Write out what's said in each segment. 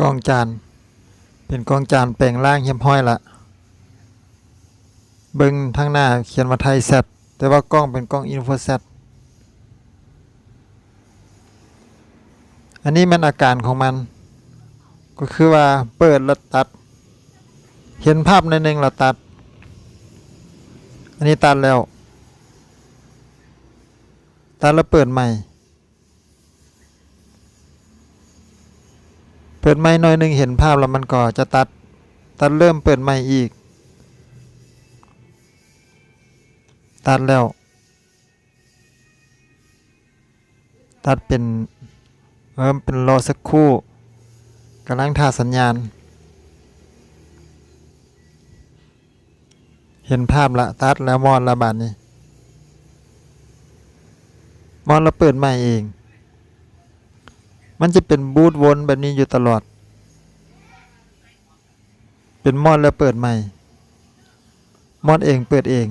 กล้องจาน เป็นกล้องจานแปลงร่างเฮียมห้อยละเบิ่งทางหน้าเขียนว่าไทยแซดแต่ว่ากล้องเป็นกล้องอินโฟแซดอันนี้มันอาการของมัน ก็คือว่าเปิดแล้วตัด เห็นภาพในอยหนึ่งแล้วตัด อันนี้ตัดแล้ว ตัดแล้วเปิดใหม่ เปิดใหม่หน่อยหนึ่งเห็นภาพแล้วมันก็จะตัด ตัดเริ่มเปิดใหม่อีก ตัดแล้ว ตัดเป็นเอิ่มเป็นรอสักครู่กำลังท่าสัญญาณ เห็นภาพละตัดแล้วมอนละบาดนี้มอนล้วเปิดใหม่เอง มันจะเป็นบูทวนแบบนี้อยู่ตลอด เป็นมอนแล้วเปิดใหม่ มอนเองเปิดเอง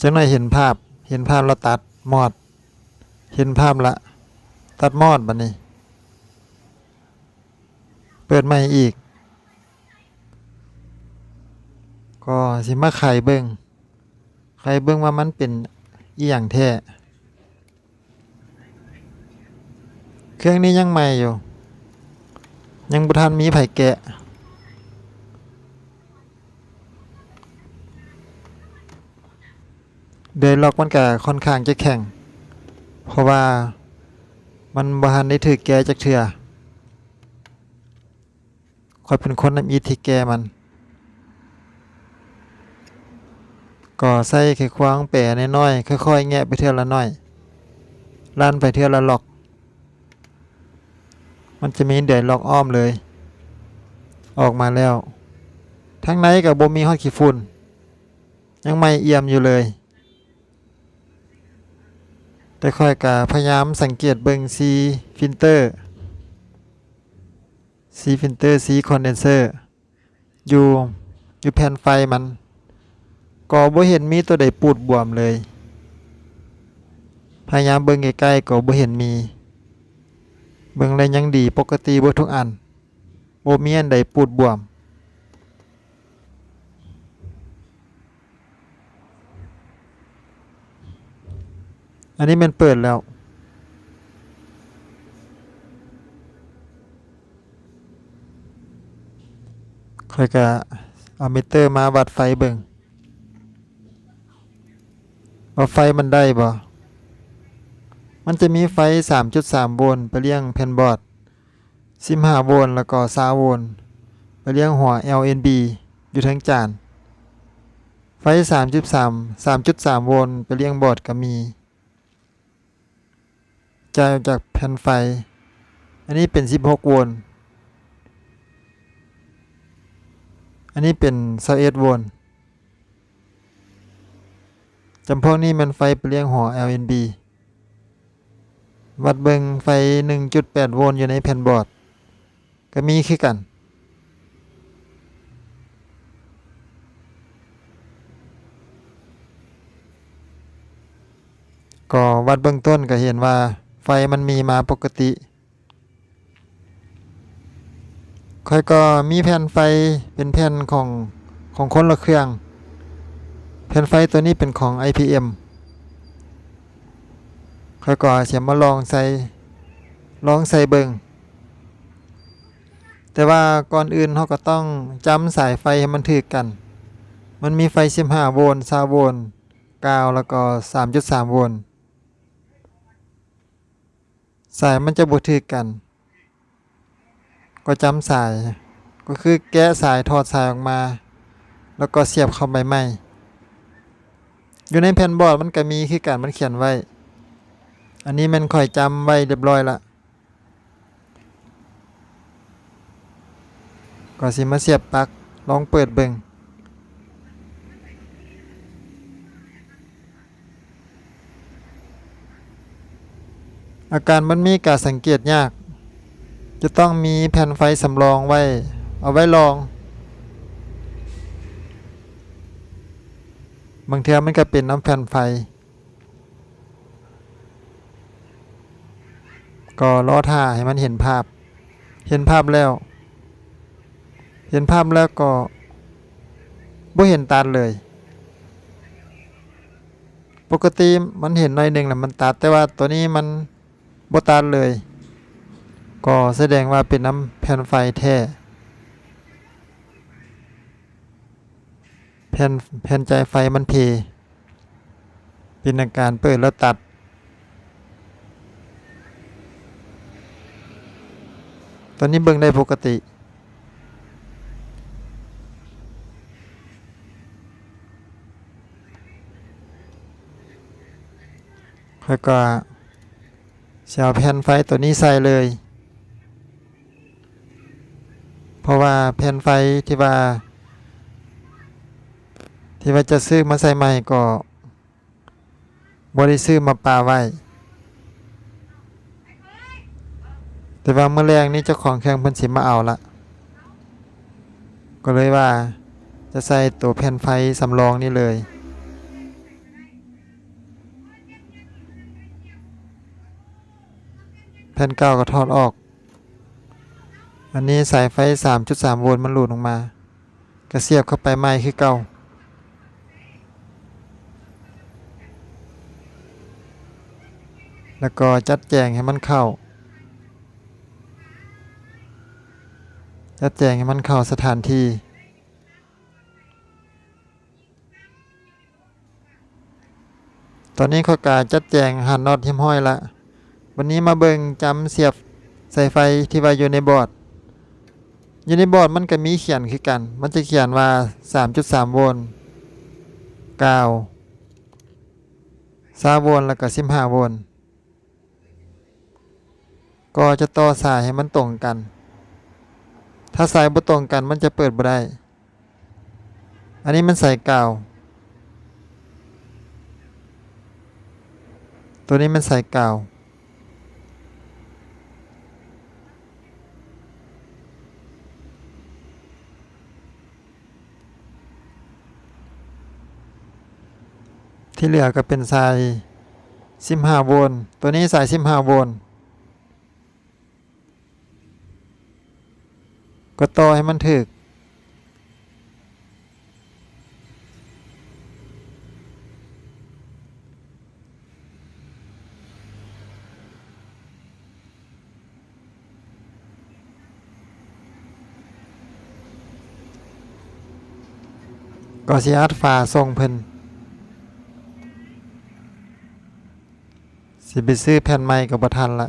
จังหน่อยเห็นภาพ เห็นภาพแล้วตัดมอด เห็นภาพละ ตัดมอดบัดนี้ เปิดใหม่อีก ก็สิมาไขเบิงไขเบิงว่ามันเป็น อีหยังแท้เครื่องนี้ยังใหม่อยู่ ยังบ่ทันมีไผ่แกะ เดยล็อกมันก็ค่อนข้างจะแข็ง เพราะว่ามันบ่ทันได้ถือแกะจักเทื่อคอยเป็นคนนำอีที่แกมัน ก็ใส่ไขควางแปะน้อยๆค่อยๆแงะไปเทื่อละน้อยลั่นไปเทื่อละหลอก มันจะมีเดยล็อกอ้อมเลย ออกมาแล้ว ทั้งในกับบ่มีฮอดขี้ฝุ่นยังไม่เอี่ยมอยู่เลยแต่ค่อยกะพยายามสังเกตเบิงสีฟิลเตอร์สีฟิลเตอร์สีคอนเดนเซอร์อยู่อยู่แผ่นไฟมัน ก็บ่เห็นมีตัวใดปูดบวมเลย พยายามเบิ่งใกล้ๆก็บ่เห็นมี เบิ่งแล้วยังดีปกติบ่ทุกอันบ่มีอันใดปูดบวม อันนี้มันเปิดแล้วค่อยก็เอามิเตอร์มาวัดไฟเบิ่ง ว่าไฟมันได้บ่ มันจะมีไฟ 3.3 โวลต์ไปเลี้ยงแผ่นบอร์ด15โวลต์แล้วก็20โวลต์ไปเลี้ยงหัว LNB อยู่ทั้งจาน ไฟ 3.3 3.3 โวลต์ไปเลี้ยงบอร์ดก็มีจ่ายออกจากแผ่นไฟ อันนี้เป็น 16 โวลต์ อันนี้เป็น21โวลต์ จำพวกนี้มันไฟไปเลี้ยงหอ LNB วัดเบิงไฟ 1.8 โวลต์อยู่ในแผ่นบอร์ด ก็มีคือกัน ก็วัดเบื้องต้นก็เห็นว่าไฟมันมีมาปกติค่อยก็มีแผ่นไฟเป็นแผ่นของของคนละเครื่อง แผ่นไฟตัวนี้เป็นของ IPM ค่อยก็เสียมาลองใส่ลองใส่เบิงแต่ว่าก่อนอื่นเราก็ต้องจำสายไฟให้มันถือกัน มันมีไฟ 15 โวลต์20โวลต์9แล้วก็ 3.3 โวลต์สายมันจะบูถือกัน ก็จำสายก็คือแกะสายถอดสายออกมา แล้วก็เสียบเข้าไปใหม่ อยู่ในแผ่นบอร์ดมันก็มีคือกันมันเขียนไว้ อันนี้มันค่อยจำไว้เรียบร้อยละก็สิมาเสียบปลั๊กลองเปิดเบิ่งอาการมันมีการสังเกตยาก จะต้องมีแผ่นไฟสำรองไว้ เอาไว้ลอง บางเทีมันก็เป็นน้ำแผ่นไฟ ก็รอท่าให้มันเห็นภาพ เห็นภาพแล้ว เห็นภาพแล้วก็บ่เห็นตัดเลย ปกติมันเห็นหน่อยหนึ่งแหละมันตัดแต่ว่าตัวนี้มันบ่ตัดเลย ก็แสดงว่าเป็นน้ำแผ่นไฟแท้ ผ่นแผ่นใจไฟมันเพเป็นอาการเปิดแล้วตัด ตอนนี้เบิ่งได้ปกติแล้วก็จะเอาแผ่นไฟตัวนี้ใส่เลย เพราะว่าแผ่นไฟที่ว่า ที่ว่าจะซื้อมาใส่ใหม่ก็บ่ได้ซื้อมาปาไว้ แต่ว่าเมื่อแรงนี้เจ้าของเครื่องเพิ่นสิมาเอาละก็เลยว่าจะใส่ตัวแผ่นไฟสำรองนี่เลยแผ่นเก่าก็ถอดออก อันนี้สายไฟ 3.3 โวลต์มันหลุดออกมา ก็เสียบเข้าไปใหม่คือเก่า แล้วก็จัดแจงให้มันเข้า จัดแจงให้มันเข้าสถานที่ ตอนนี้เขากาจัดแจงหันน็อตหิมห้อยละ วันนี้มาเบิงจำเสียบสายไฟที่ว่าอยู่ในบอร์ด อยู่ในบอร์ดมันก็มีเขียนคือกัน มันจะเขียนว่า 3.3 โวลต์9 3โวลต์แล้วก็15โวลต์ ก็จะต่อสายให้มันตรงกัน ถ้าสายบ่ตรงกันมันจะเปิดบ่ได้ อันนี้มันใส่กาว ตัวนี้มันใส่กาว ที่เหลือก็เป็นสาย15โวลต์ ตัวนี้สาย15โวลต์ ก็ต่อให้มันถึกก็สิอัดฝาส่งเพิ่นสิไปซื้อแผ่นใหม่ก็บ่ทันละ